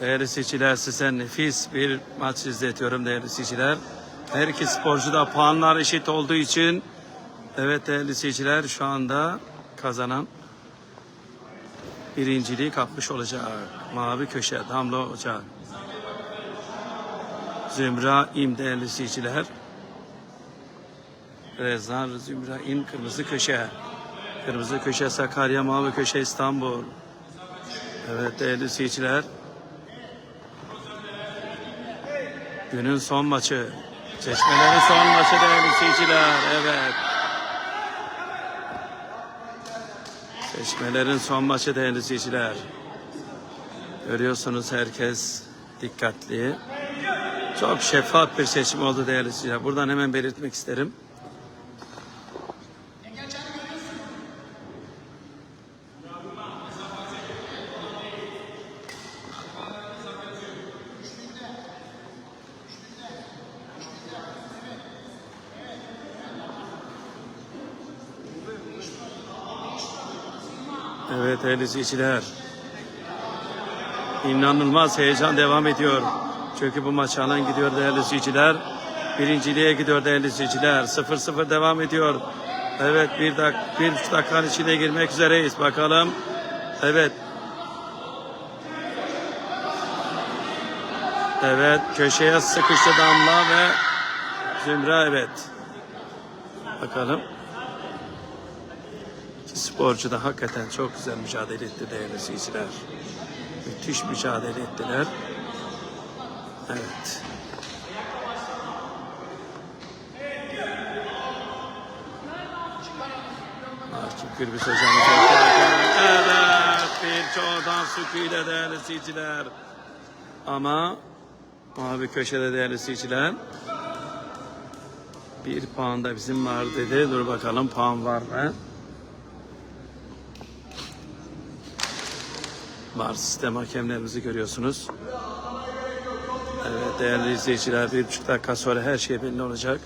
Değerli seyirciler size nefis bir maç izletiyorum değerli seyirciler. Her iki sporcu da puanlar eşit olduğu için evet değerli seyirciler şu anda kazanan birinciliği kapmış olacak. Mavi köşe Damla Hoca. Zümra İm değerli seyirciler. Rezar Zümra İm kırmızı köşe. Kırmızı köşe Sakarya, mavi köşe İstanbul. Evet değerli seyirciler. Günün son maçı. Çeşmelerin son maçı değerli seyirciler. Evet. Çeşmelerin son maçı değerli seyirciler. Görüyorsunuz herkes dikkatli. Çok şeffaf bir seçim oldu değerli seyirciler. Buradan hemen belirtmek isterim. Evet değerli izleyiciler. İnanılmaz heyecan devam ediyor. Çünkü bu maç alan gidiyor değerli izleyiciler. Birinciliğe gidiyor değerli izleyiciler. 0-0 devam ediyor. Evet bir dak bir dakikanın içine girmek üzereyiz. Bakalım. Evet. Evet köşeye sıkıştı Damla ve Zümra evet. Bakalım. Sporcu da hakikaten çok güzel mücadele etti değerli seyirciler. Müthiş mücadele ettiler. Evet. Akif Gürbüz hocamız Evet. Bir çoğdan süküyle değerli seyirciler. Ama mavi köşede değerli seyirciler. Bir puan da bizim var dedi. Dur bakalım puan var mı? Var sistem hakemlerimizi görüyorsunuz. Evet değerli izleyiciler bir buçuk dakika sonra her şey belli olacak.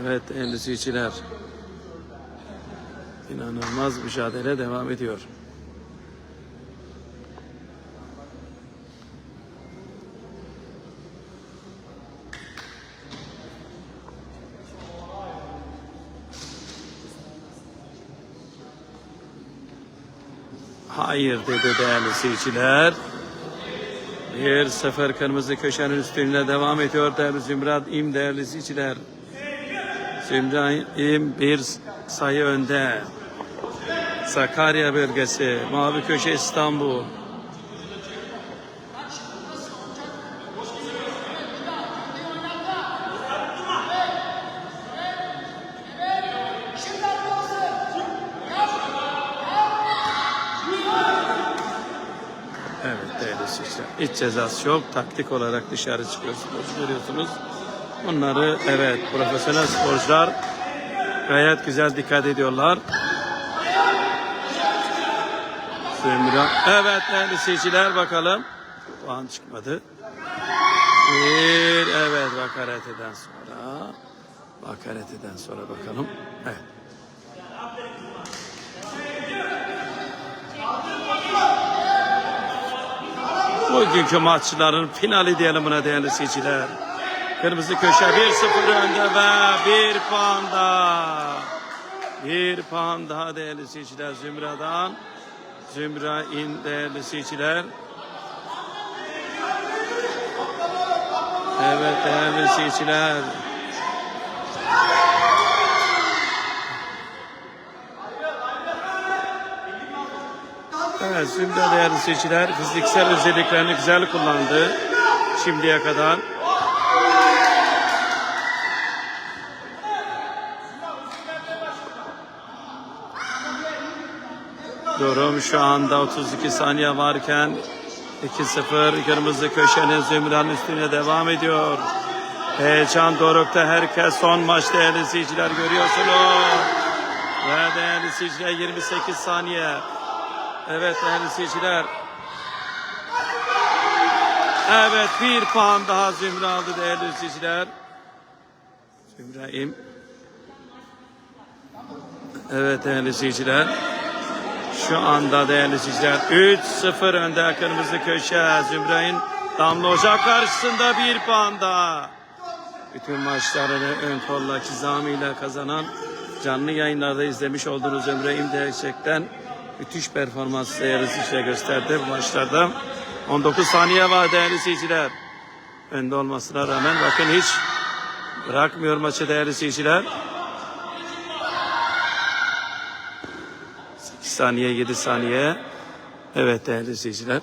Evet değerli izleyiciler. İnanılmaz mücadele devam ediyor. Hayır dedi değerli seyirciler. 1-0 kırmızı köşenin üstünlüğüne devam ediyor değerli Zümrad İm değerli seyirciler. Zümrad İm bir sayı önde. Sakarya bölgesi, Mavi Köşe İstanbul. Evet değerli seyirciler. İç cezası yok. Taktik olarak dışarı çıkıyorsunuz. Görüyorsunuz. Bunları evet profesyonel sporcular gayet güzel dikkat ediyorlar. Zümra. Evet değerli seyirciler bakalım. Puan çıkmadı. Bir evet vakareteden sonra vakareteden sonra bakalım. Evet. Bugünkü maçların finali diyelim buna değerli seyirciler. Kırmızı köşe 1-0 önde ve bir puan daha. Bir puan daha değerli seyirciler Zümra'dan. Zümra in değerli seyirciler. Evet değerli seyirciler. Evet Zümra değerli seyirciler fiziksel özelliklerini güzel kullandı şimdiye kadar. Durum şu anda 32 saniye varken 2-0 kırmızı köşenin Zümra'nın üstüne devam ediyor. Heyecan dorukta herkes son maç değerli izleyiciler görüyorsunuz. Ve değerli izleyiciler 28 saniye. Evet değerli izleyiciler. Evet bir puan daha Zümra aldı değerli izleyiciler. Zümra'im. Evet değerli izleyiciler. Şu anda değerli izleyiciler 3-0 önde kırmızı köşe Zümre'nin Damla Ocak karşısında bir puan daha. Bütün maçlarını ön kolla kizamıyla kazanan canlı yayınlarda izlemiş olduğunuz Zümre'im gerçekten müthiş performans izleyiciler gösterdi bu maçlarda. 19 saniye var değerli izleyiciler. Önde olmasına rağmen bakın hiç bırakmıyor maçı değerli izleyiciler. 8 saniye 7 saniye. Evet değerli izleyiciler.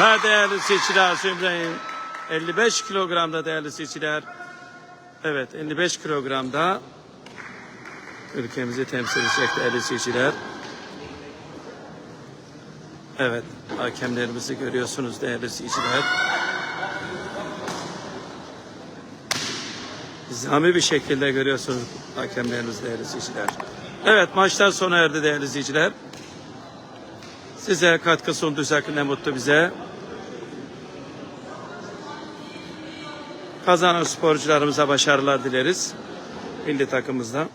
Ve değerli izleyiciler Zümre'nin 55 kilogramda değerli izleyiciler. Evet 55 kilogramda ülkemizi temsil edecek değerli izleyiciler. Evet hakemlerimizi görüyorsunuz değerli izleyiciler. Nizami bir şekilde görüyorsunuz hakemlerimiz değerli izleyiciler. Evet maçlar sona erdi değerli izleyiciler. Size katkı sunduysak ne mutlu bize. Kazanan sporcularımıza başarılar dileriz. Milli takımımızda.